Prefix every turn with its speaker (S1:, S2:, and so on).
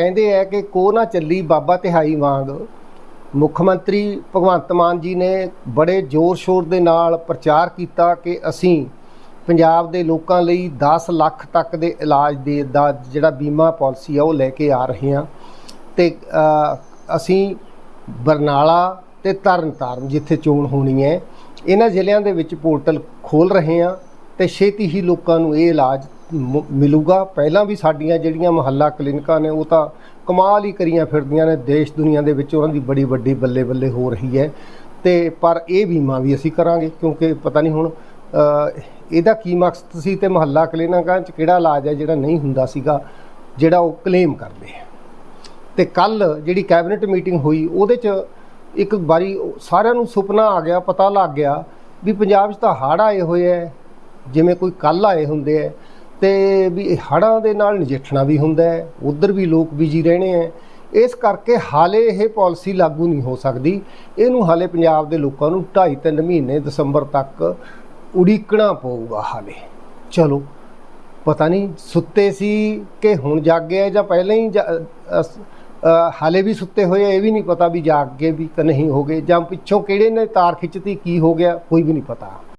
S1: ਕਹਿੰਦੇ ਆ ਕਿ ਕੋ ਨਾ ਚੱਲੀ ਬਾਬਾ ਤਿਹਾਈ ਵਾਂਗ। ਮੁੱਖ ਮੰਤਰੀ ਭਗਵੰਤ ਮਾਨ ਜੀ ਨੇ ਬੜੇ ਜ਼ੋਰ ਸ਼ੋਰ ਦੇ ਨਾਲ ਪ੍ਰਚਾਰ ਕੀਤਾ ਕਿ ਅਸੀਂ ਪੰਜਾਬ ਦੇ ਲੋਕਾਂ ਲਈ 10 ਲੱਖ ਤੱਕ ਦੇ ਇਲਾਜ ਦੇ ਦਾ ਜਿਹੜਾ ਬੀਮਾ ਪਾਲਿਸੀ ਆ ਉਹ ਲੈ ਕੇ ਆ ਰਹੇ ਹਾਂ। ਤੇ ਅਸੀਂ ਬਰਨਾਲਾ ਤੇ ਤਰਨਤਾਰਨ ਜਿੱਥੇ ਚੋਣ ਹੋਣੀ ਹੈ, ਇਹਨਾਂ ਜ਼ਿਲ੍ਹਿਆਂ ਦੇ ਵਿੱਚ ਪੋਰਟਲ ਖੋਲ ਰਹੇ ਹਾਂ। ਤੇ ਛੇਤੀ ਹੀ ਲੋਕਾਂ ਨੂੰ ਇਹ ਇਲਾਜ ਮ- ਮਿਲੂਗਾ। ਪਹਿਲਾਂ ਵੀ ਸਾਡੀਆਂ ਜਿਹੜੀਆਂ ਮੁਹੱਲਾ ਕਲੀਨਿਕਾਂ ਨੇ, ਉਹ ਤਾਂ ਕਮਾਲ ਹੀ ਕਰੀਆਂ ਫਿਰਦੀਆਂ ਨੇ ਦੇਸ਼ ਦੁਨੀਆ ਦੇ ਵਿੱਚ। ਉਹਨਾਂ ਦੀ ਬੜੀ ਵੱਡੀ ਬੱਲੇ ਬੱਲੇ ਹੋ ਰਹੀ ਹੈ। ਤੇ ਪਰ ਇਹ ਬੀਮਾ ਵੀ ਅਸੀਂ ਕਰਾਂਗੇ, ਕਿਉਂਕਿ ਪਤਾ ਨਹੀਂ ਹੁਣ ਇਹਦਾ ਕੀ ਮਕਸਦ ਸੀ ਤੇ ਮਹੱਲਾ ਕਲੀਨਿਕਾਂ 'ਚ ਕਿਹੜਾ ਇਲਾਜ ਹੈ ਜਿਹੜਾ ਨਹੀਂ ਹੁੰਦਾ ਸੀਗਾ, ਜਿਹੜਾ ਉਹ ਕਲੇਮ ਕਰਦੇ ਆ। ਤੇ ਕੱਲ ਜਿਹੜੀ ਕੈਬਨਿਟ ਮੀਟਿੰਗ ਹੋਈ, ਉਹਦੇ ਚ ਇੱਕ ਵਾਰੀ ਉਹ ਸਾਰਿਆਂ ਨੂੰ ਸੁਪਨਾ ਆ ਗਿਆ, ਪਤਾ ਲੱਗ ਗਿਆ ਵੀ ਪੰਜਾਬ 'ਚ ਤਾਂ ਹੜ੍ਹ ਆਏ ਹੋਏ ਐ ਜਿਵੇਂ ਕੋਈ ਕੱਲ ਆਏ ਹੁੰਦੇ ਐ ਤੇ ਵੀ ਇਹ ਹੜ੍ਹਾਂ ਦੇ ਨਾਲ ਨਜਿੱਠਣਾ ਵੀ ਹੁੰਦਾ ਹੈ, ਉਧਰ ਵੀ ਲੋਕ ਬਿਜ਼ੀ ਰਹਿਣੇ ਐ ਇਸ ਕਰਕੇ ਹਾਲੇ ਇਹ ਪਾਲਿਸੀ ਲਾਗੂ ਨਹੀਂ ਹੋ ਸਕਦੀ। ਇਹਨੂੰ ਹਾਲੇ ਪੰਜਾਬ ਦੇ ਲੋਕਾਂ ਨੂੰ 2.5 3 ਮਹੀਨੇ ਦਸੰਬਰ ਤੱਕ ਉਡੀਕਣਾ ਪਊਗਾ ਹਾਲੇ। ਚਲੋ, ਪਤਾ ਨਹੀਂ ਸੁੱਤੇ ਸੀ ਕਿ ਹੁਣ ਜਾਗੇ ਆ ਜਾਂ ਪਹਿਲਾਂ ਹੀ ਜਾ- ਹਾਲੇ ਵੀ ਸੁੱਤੇ ਹੋਏ ਇਹ ਵੀ ਨਹੀਂ ਪਤਾ ਵੀ ਜਾਗ ਗਏ ਵੀ ਕਿ ਨਹੀਂ ਹੋ ਗਏ ਜਾਂ ਪਿੱਛੋਂ ਕਿਹੜੇ ਨੇ ਤਾਰ ਖਿੱਚਤੀ, ਕੀ ਹੋ ਗਿਆ, ਕੋਈ ਵੀ ਨਹੀਂ ਪਤਾ।